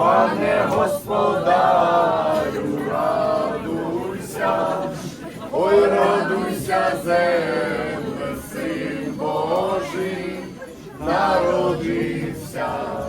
Пане господарю, радуйся, ой, радуйся, земле, син Божий, народився.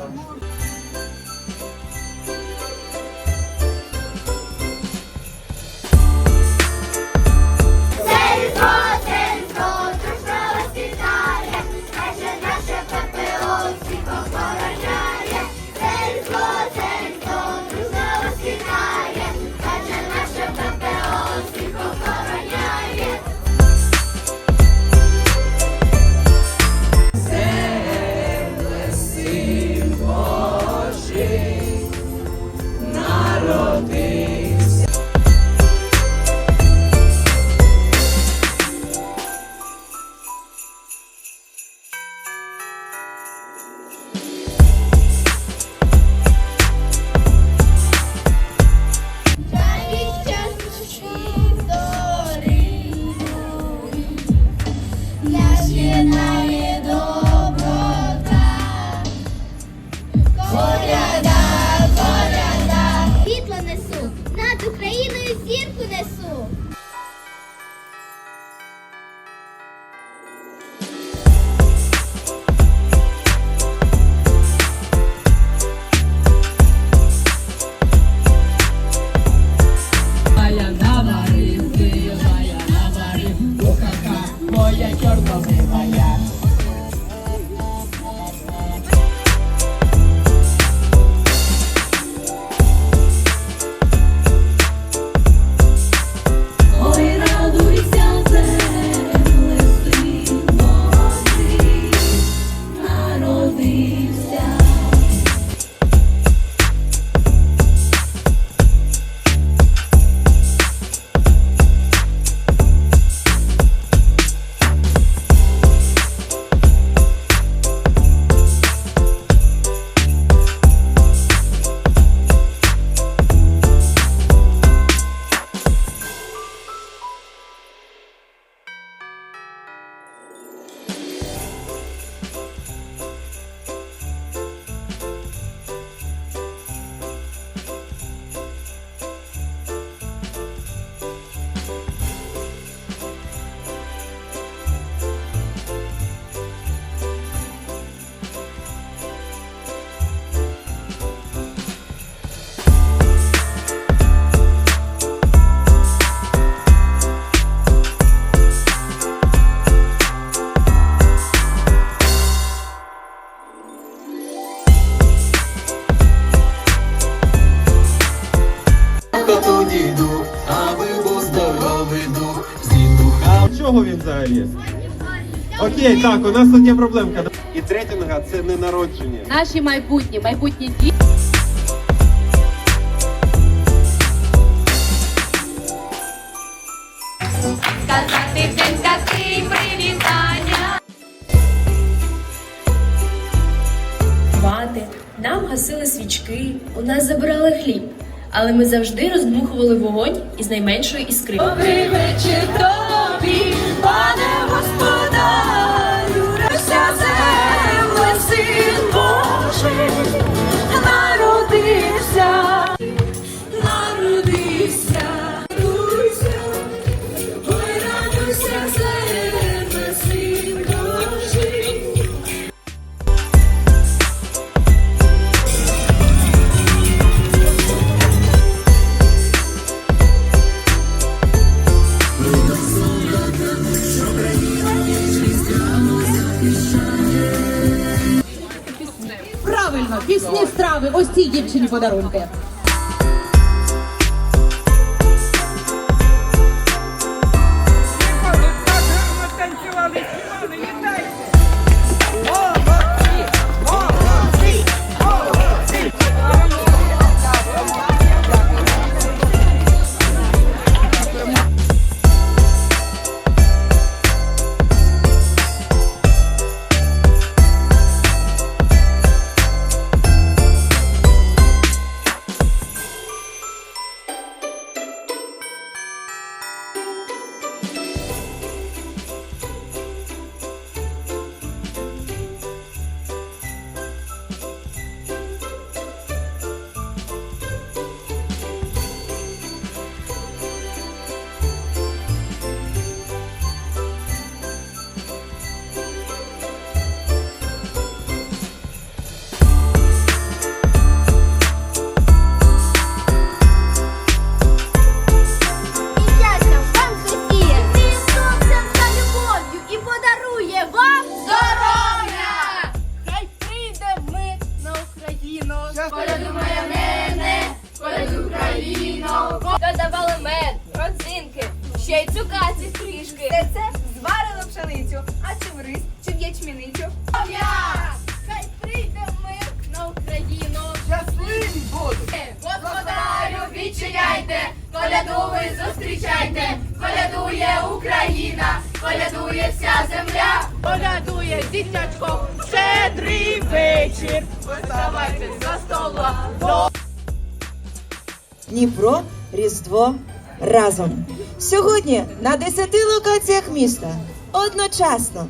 Чого він взагалі? Окей, так, у нас тут є проблемка. І третя нога це не народження. Наші майбутні, майбутні діти. Сказати привітання. Мати, нам гасили свічки, у нас забирали хліб, але ми завжди роздмухували вогонь із найменшої іскри. Добрий вечір пане господарю, Руся земле, син Божий, народився, siege ci di poter rompere. Й цукаті. Все це зварили пшеницю, а чи в рис, чи в ячменицю. Хай прийде мир на Україну. Щасливі будуть! Господарю, відчиняйте, коляду ви зустрічайте, колядує Україна, колядує вся земля, колядує дітячко, щедрий вечір. Виставайте за стола. Дніпро, Різдво разом. Сьогодні на 10 локаціях міста одночасно